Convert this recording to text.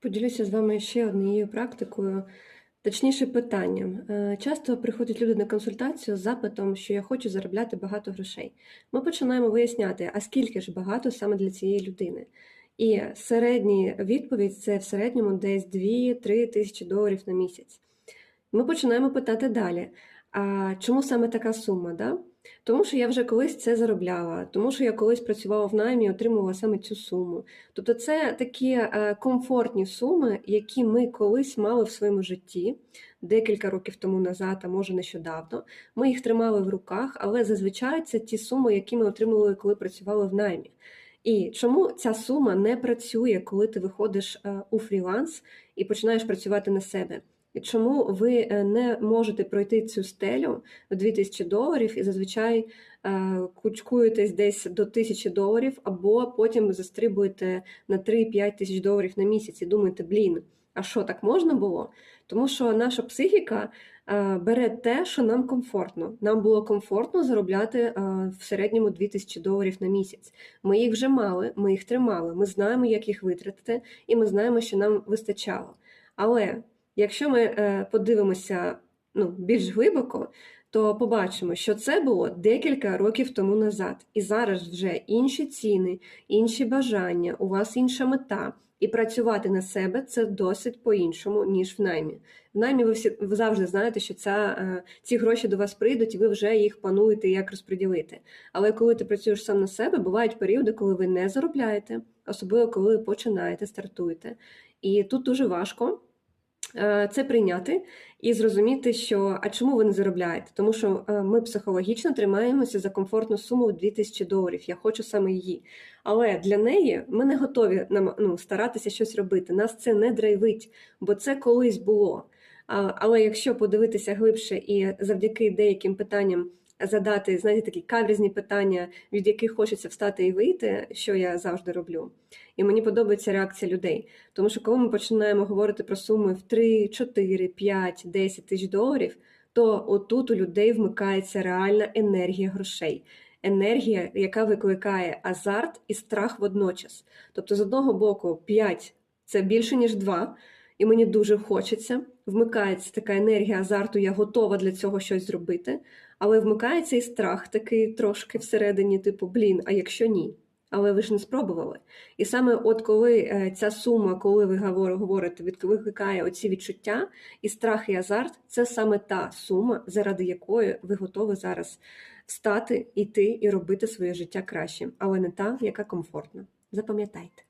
Поділюся з вами ще однією практикою, точніше питанням. Е, Часто приходять люди на консультацію з запитом, що я хочу заробляти багато грошей. Ми починаємо виясняти, а скільки ж багато саме для цієї людини. І середня відповідь це в середньому десь 2-3 тисячі доларів на місяць. Ми починаємо питати далі: а чому саме така сума? Да? Тому що я вже колись це заробляла, тому що я колись працювала в наймі і отримувала саме цю суму. Тобто це такі е, комфортні суми, які ми колись мали в своєму житті декілька років тому назад, а може нещодавно. Ми їх тримали в руках, але зазвичай це ті суми, які ми отримували, коли працювали в наймі. І чому ця сума не працює, коли ти виходиш е, у фріланс і починаєш працювати на себе? І чому ви е, не можете пройти цю стелю в 2000 доларів і зазвичай е, кучкуєтесь десь до 1000 доларів, або потім застрибуєте на 3-5 тисяч доларів на місяць і думаєте, блін, а що так можна було? Тому що наша психіка е, бере те, що нам комфортно. Нам було комфортно заробляти в середньому 2000 доларів на місяць. Ми їх вже мали, ми їх тримали, ми знаємо, як їх витратити, і ми знаємо, що нам вистачало. Але Якщо ми е, подивимося ну, більш глибоко, то побачимо, що це було декілька років тому назад, і зараз вже інші ціни, інші бажання, у вас інша мета. І працювати на себе це досить по-іншому, ніж в наймі. В наймі ви всі ви завжди знаєте, що ця, е, ці гроші до вас прийдуть, і ви вже їх плануєте, як розподілити. Але коли ти працюєш сам на себе, бувають періоди, коли ви не заробляєте, особливо коли ви починаєте, стартуєте. І тут дуже важко. Е, це прийняти і зрозуміти, що а чому ви не заробляєте? Тому що е, ми психологічно тримаємося за комфортну суму в 2000 доларів. Я хочу саме її. Але для неї ми не готові ну, старатися щось робити. Нас це не драйвить, бо це колись було. Але якщо подивитися глибше і завдяки деяким питанням задати, знаєте, такі каверзні питання, від яких хочеться встати і вийти, що я завжди роблю. І мені подобається реакція людей. Тому що коли ми починаємо говорити про суми в 3, 4, 5, 10 тисяч доларів, то отут у людей вмикається реальна енергія грошей. Енергія, яка викликає азарт і страх водночас. Тобто, з одного боку, 5 це більше, ніж 2, і мені дуже хочеться. Вмикається така енергія азарту, я готова для цього щось зробити. Але вмикається і страх такий трошки всередині, типу, блін, а якщо ні? Але ви ж не спробували. І саме от коли е, ця сума, коли ви говорите, викликає оці відчуття і страх, і азарт, це саме та сума, заради якої ви готові зараз встати, іти і робити своє життя кращим, але не та, яка комфортна. Запам'ятайте.